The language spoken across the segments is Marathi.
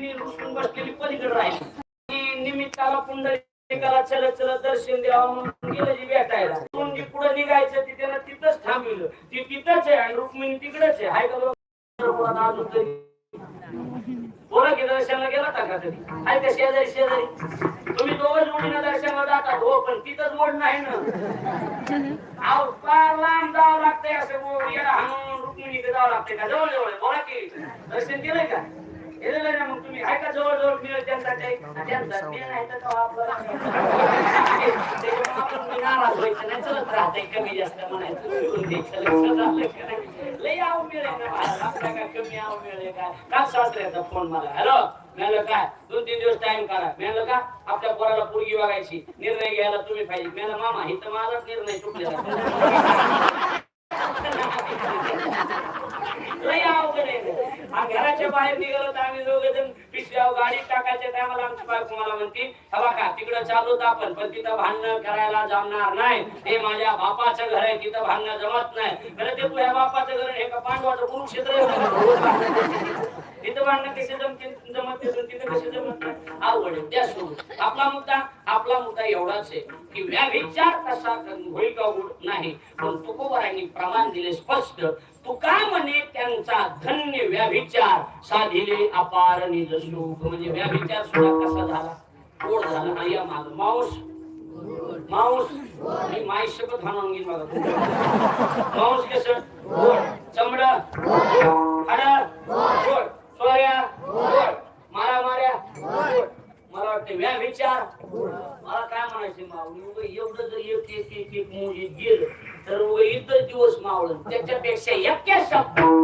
रुक्मिणी रुसून बसलेली पलीकडे राहिली. निमित्ताला पुंडलिकाला चलत चलत दर्शन द्यावं म्हणून गेलं जी भेटायला. मुलगी पुढे निघायचं ती त्यानं तिथंच थांबविलं. ती तिथंच आहे आणि रुक्मिणी तिकडेच आहे. हाय का अजून तरी. बोला की दर्शनाला गेला का कधी? आहे का शेजारी शेजारी? तुम्ही दोघं जोडीनं दर्शनाला जातात हो पण तिथंच बोल नाही ना. अहो फार लांब जावं लागतंय असं येडा हाणून रुक्मिणी जावं लागतंय का? जवळ जवळ बोला की दर्शन केलंय का? केलेलं ना मग तुम्ही. आहे का जवळ जवळ मिळेल त्यांसाठी त्यांचा ते नाही. तर तो आपला. त्याच्यामुळे आपण मी नाराज व्हायचं नाही चलत राहतंय कमी जास्त म्हणायचं? लय आव मिळेल. आपल्या काय कमी आव मिळेल का? काल सासऱ्याचा फोन मला? हॅलो? काय दोन तीन दिवस टाइम करा का? आपल्या पोराला पोरगी बघायची. निर्णय घ्यायला तुम्ही पाहिजे. मामा इथं माझाच निर्णय चुकलेला लय अवघड आहे. घराच्या बाहेर निघालो तर आम्ही दोघे जण पिशव्या गाडी टाकायच्या टायमाला आमची बायको मला म्हणती हवा का तिकडं चालूत आपण पण तिथं भांडणं करायला जमणार नाही. हे माझ्या बापाचं घर आहे तिथं भांडणं जमत नाही. खरं ते तुझ्या बापाचं घर हे का पांडवाचं कुरुक्षेत्र तिथं भांडणं कसे जमते जमत तिथं कसे जमत नाही. अवघड आहे त्या सोडून आपला मुद्दा आपला मुद्दा एवढाच आहे की व्याभिचार कसा होईल का नाही. पण तुकोबरांनी प्रमाण दिले स्पष्ट तुका म्हणे? त्यांचा धन्य व्याभिचार साधिले अपार निज सुख म्हणजे व्याभिचार सुद्धा कसा झाला? गोड झाला नाही या माग. मांस. माऊस मी माई शपथ हाणून घेईन बघा. मांस कसं गोड. चमड. हाड. गोड. सोऱ्या. गोड. मारा माऱ्या गोड. मला वाटतं व्या विचार मला काय म्हणायचं माऊली एवढं जर एक एक एक एक मुली गेलं तर उगा इतर दिवस मावळ त्याच्यापेक्षा एक्या शब्द.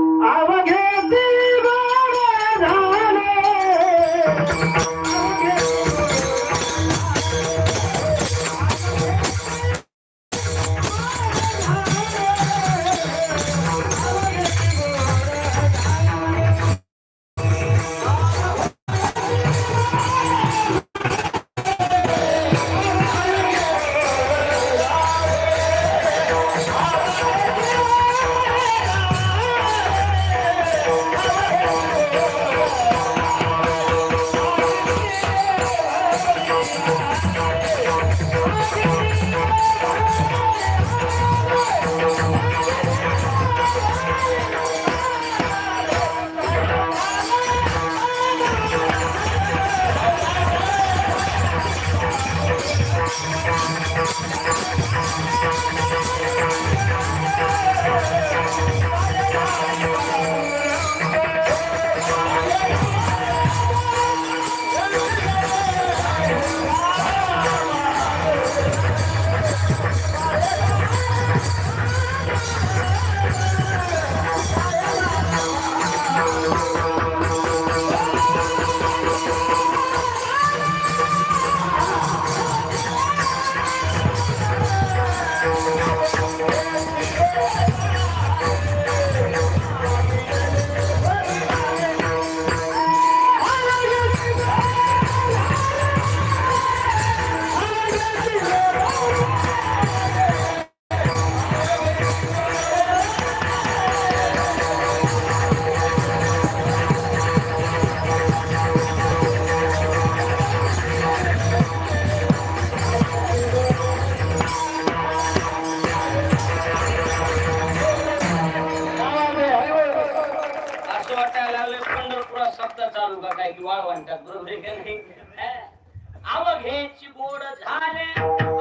सप्ताह चालू का काय की वाळवंटात बरोबर आहे का नाही? अवघ्याची गोड झाले.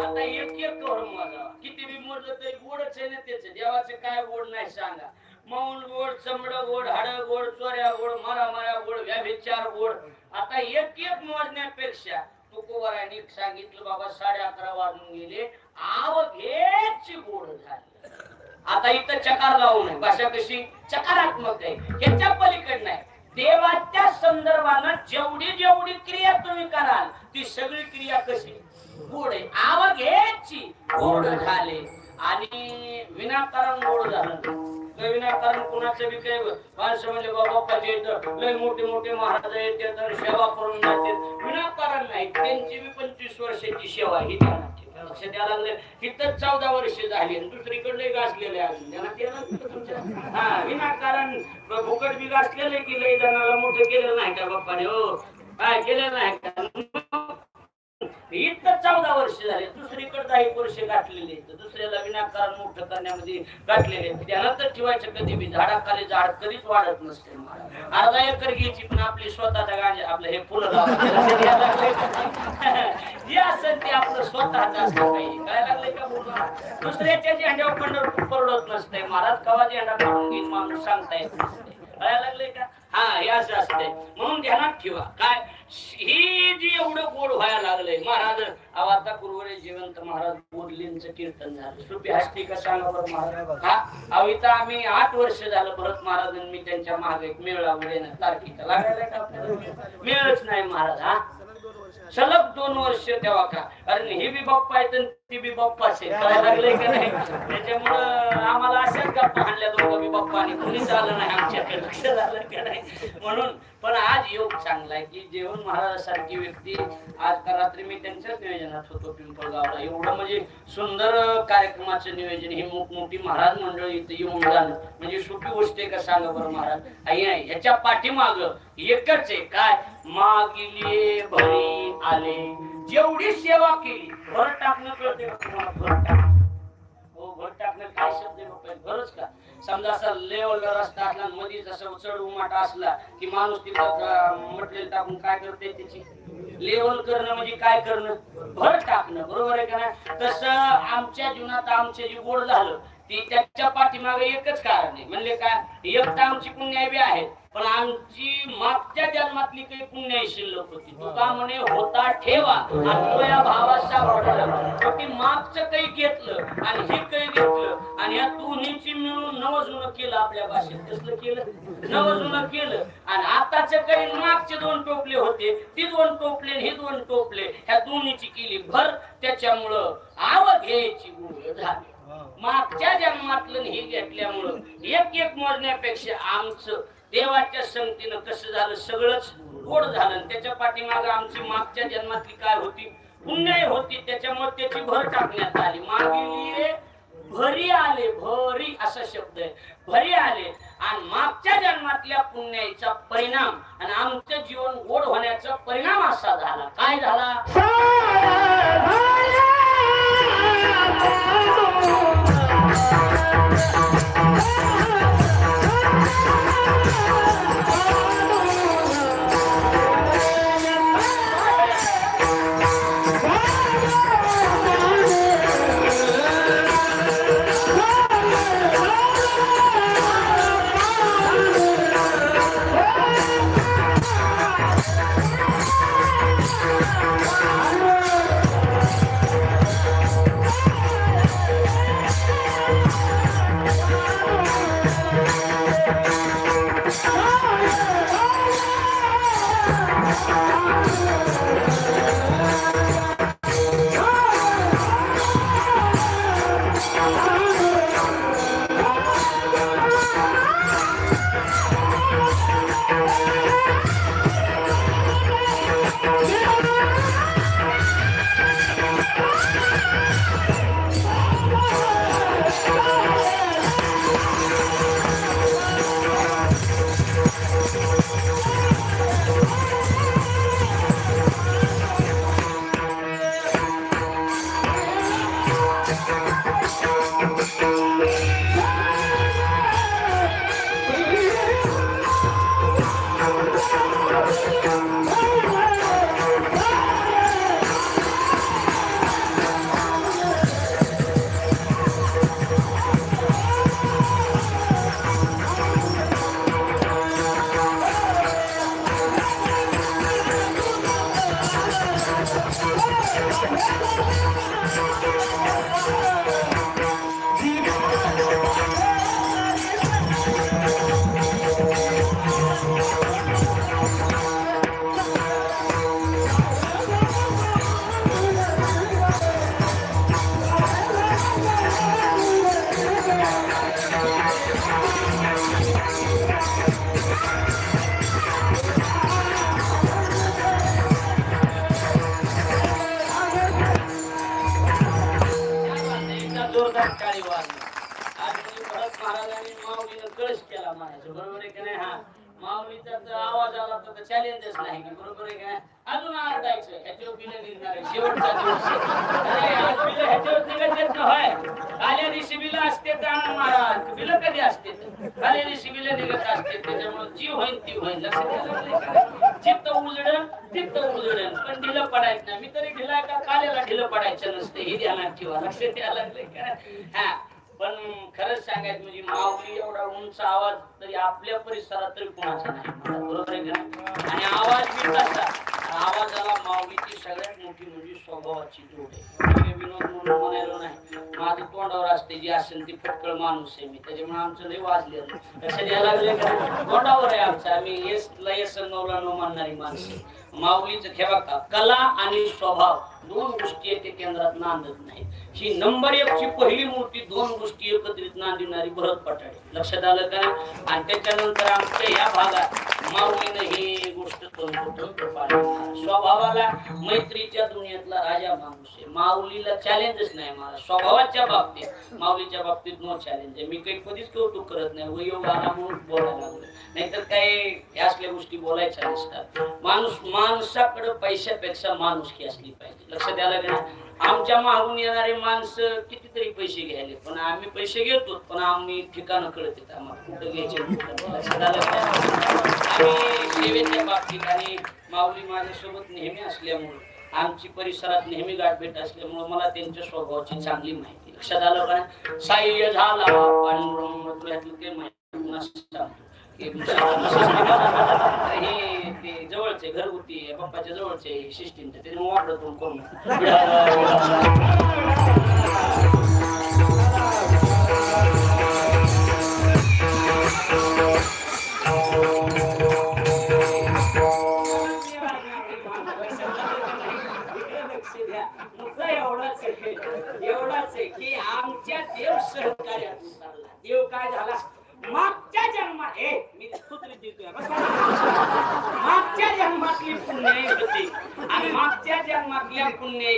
आता एक एक करून मोजा किती बी मोडलं तरी गोडच आहे ना त्याच. देवाचे काय गोड नाही सांगा. मौन गोड चमड गोड हाड गोड चोऱ्या गोड मारा मारा गोड व्याभिचार गोड. आता एक एक मोजण्यापेक्षा तुकोबरांनी सांगितलं बाबा साडे अकरा वाजून गेले. अवघ्याची गोड झाली. आता इथं चकार लावू नये. भाषा कशी? चकारात्मक आहे. ह्याच्या पलीकडे नाही. देवाच्या संदर्भानं जेवढी जेवढी क्रिया तुम्ही कराल ती सगळी क्रिया कशी? गोड आहे. आवघेची गोड झाले. आणि विनाकारण गोड झालं. विनाकारण कुणाचं बी काही माणसं म्हणजे बाप्पाचे येतं लय मोठे मोठे महाराज येतात आणि सेवा करून जातात विनाकारण नाही. त्यांची बी पंचवीस वर्षाची सेवा ही ठेवा लक्ष द्यायला लागले. तिथं चौदा वर्ष झाली दुसरीकडले गाजलेले अजून. त्यांना ते तुमच्या? हा विनाकारण फुकट बी गाजलेले की लय जणाला मोठं केलेलं नाही का बाप्पाने? हो. काय केलं नाही का? इतकं चौदा वर्ष झाले दुसरीकडे दहा एक वर्ष गाठलेले दुसऱ्याला विनाकारण मोठं करण्यामध्ये गाठलेले त्यानंतर ठेवायचं कधी बी झाडाखाली झाड कधीच वाढत नसते अर्धा एकर घ्यायची पण आपली स्वतःच्या गांजे आपलं हे फुलं लावायचं. जे असेल ते आपलं स्वतःच असतं पाहिजे काय लागले का बोलणार दुसऱ्याच्या झेंड्यावर पंढरपूर परवडत नसते महाराज कवा झेंडा काढून घेईन माणूस सांगता येत नसते कळायला लागले का? हा हे असं असतंय. म्हणून ध्यानात ठेवा. काय? ही जे एवढं गोड व्हायला लागलंय महाराज अहो आता पूर्वरे जिवंत महाराज बोधलींचं कीर्तन झालं. सुपी हस्ती का सांगा बरं महाराज? हा? इथं आम्ही आठ वर्ष झालं भरत महाराजांनी मी त्यांच्या मागे एक मेळावडे ना तारखेचा लागायला मेळच नाही महाराज हा? सलग दोन वर्ष तेव्हा का? कारण हे बी बाप्पा आहेत ती बी बाप्पा आहे काय लागलंय का नाही? त्याच्यामुळं आम्हाला अशाच गप्पा आणल्या दोघं बी बाप्पा आणि कुणीच आलं नाही आमच्याकडे. लक्ष झालं का नाही? म्हणून पण आज योग चांगला आहे की जेवण महाराजासारखी व्यक्ती आज का रात्री मी त्यांच्याच नियोजनात होतो पिंपळगावला. एवढं म्हणजे सुंदर कार्यक्रमाचं नियोजन ही मोठी महाराज मंडळी इथं येऊन जाणं म्हणजे सोपी गोष्ट आहे का सांगा बरं महाराज? आई आहे ह्याच्या पाठीमाग एकच आहे. काय? मागिले भरी आले. जेवढी सेवा केली भर टाकणं कळते तुम्हाला भर हो भर टाकणं काय शब्द आहे का? समजा असा लेवलला रस्ता असला मध्ये जसं चढ उमाटा असला की माणूस तिथं म्हटलेलं टाकून काय करते त्याची? लेवल करणं म्हणजे काय करणं? भर टाकणं. बरोबर आहे का नाही? तसं आमच्या जीवनात आमचे जे गोड झालं ती त्याच्या पाठीमागे एकच कारण आहे. म्हणले काय एक तर आमची पुण्याय बी आहेत पण आमची मागच्या जन्मातली काही पुण्याई शिल्लक होती. तुका म्हणे होता ठेवा आणि या भावाचा वाढला. मागचं काही घेतलं आणि हे काही घेतलं आणि या दोन्हीची मिळून नवजुनं केलं आपल्या भाषेत. कसलं केलं? नवजुनं केलं. आणि आताच काही मागचे दोन टोपले होते ती दोन टोपले आणि हे दोन टोपले ह्या दोन्हीची केली भर. त्याच्यामुळं आवड घ्यायची झाली. मागच्या जन्मातलं हे घेतल्यामुळं एक एक मोजण्यापेक्षा आमचं देवाच्या संगतीनं कसं झालं सगळंच गोड झालं. त्याच्या पाठीमागे आमची मागच्या जन्मातली काय होती? पुण्य होती. त्याच्यामुळे त्याची भर टाकण्यात आली. मागे भरी आले भरी असा शब्द आहे. भरी आले. आणि मागच्या जन्मातल्या पुण्याचा परिणाम आणि आमचं जीवन गोड होण्याचा परिणाम असा झाला. काय झाला? Oh, बरोबर आहे की नाही? हा. माऊलीचा आवाज आला तर चॅलेंजच नाही बरोबर आहे काय अजून आरडायचं ह्याच्यावर बिलं निघणार शेवटचा दिवस ह्याच्यावर निघत येत काल्या दिवशी बिलं असते तर महाराज? बिलं कधी असते? काल्या दिवशी बिलं निघत असते. त्याच्यामुळे जी होईल ती होईल लक्षात चित्त उजडन चित्त पण ढिलं पडायचं नाही. मी तरी ढिला का? काल्याला ढिलं पडायचं नसतं. हे ध्यानात ठेवा. लक्षात यायला लागले का? हा. पण खरंच सांगायचं म्हणजे माऊली एवढा उंच आवाज तरी आपल्या परिसरात तरी कोणाचा नाही. बरोबर आहे का आणि आवाज बी तसा आवाजाला माऊलीची सगळ्यात मोठी म्हणजे स्वभावाची जोड आहे. म्हणून नाही माझं तोंडावर असते जी असेल ती फटकळ माणूस आहे मी त्याच्यामुळे आमचं लय वाजलेलं तसं द्यायला तोंडावर आहे आमचं आम्ही येस लयस नवला न मानणारी माणसं माऊलीचं ठेवा का कला आणि स्वभाव दोन गोष्टी आहेत ते केंद्रात नांदत नाही ही नंबर एक ची पहिली मूर्ती दोन गोष्टी एकत्रित नांदिणारी भरत पटाडी लक्षात आलं का आणि त्याच्यानंतर आमच्या या भागात माऊलीनं ही गोष्ट स्वभावाला मैत्रीच्या दुनियेतला राजा माणूस आहे माऊलीला चॅलेंजच नाही मला. स्वभावाच्या बाबतीत माऊलीच्या बाबतीत नो चॅलेंज आहे. मी काही कधीच कौतुक करत नाही. वयोग आला म्हणून बोलायला लागलो नाहीतर काही ह्या असल्या गोष्टी बोलायच्या नसतात. माणूस माणसाकडे पैशापेक्षा माणुसकी असली पाहिजे. लक्ष द्यायला लागेल आमच्या मागून येणारे माणसं कितीतरी पैसे घ्यायले. पण आम्ही पैसे घेतो पण आम्ही ठिकाणं कळत येत आम्हाला. कुठं घ्यायचे आम्ही सेवेच्या बाबतीत आणि माऊली माझ्यासोबत नेहमी असल्यामुळे आमची परिसरात नेहमी गाठभेट असल्यामुळे मला त्यांच्या स्वभावाची चांगली माहिती. लक्षात आलं का? साह्य झाला ते माहिती हे ते जवळचे घरगुती पप्पाच्या जवळचे शिष्टींचे ते वापरतो करून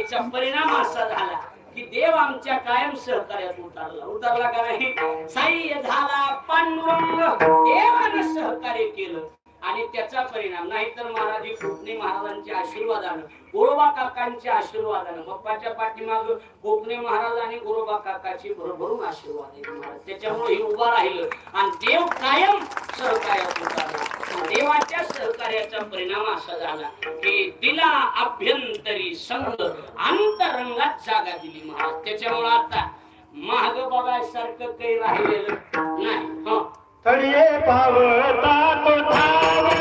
पुण्याचा परिणाम असा झाला की देव आमच्या कायम सहकार्यात उतरला. उतरला का नाही? साई झाला पांडुरंग देवाने सहकार्य केलं. आणि त्याचा परिणाम नाहीतर महाराज हे कोकणी महाराजांच्या आशीर्वादानं गोरोबा काकांच्या आशीर्वादानं बाप्पाच्या पाठीमाग कोकणी महाराज आणि गोरोबा काकाची भरभरून आशीर्वाद आहे महाराज. त्याच्यामुळे हे उभा राहिलं आणि देव कायम सहकार्यात उतरला देवाच्या सहकार्याचा परिणाम असा झाला की दिला अभ्यंतरी संघ अंतरंगात जागा दिली महाराज. त्याच्यामुळे आता महाग बघायसारखं काही राहिलेलं नाही. हा. तळिये पावता तो धावला.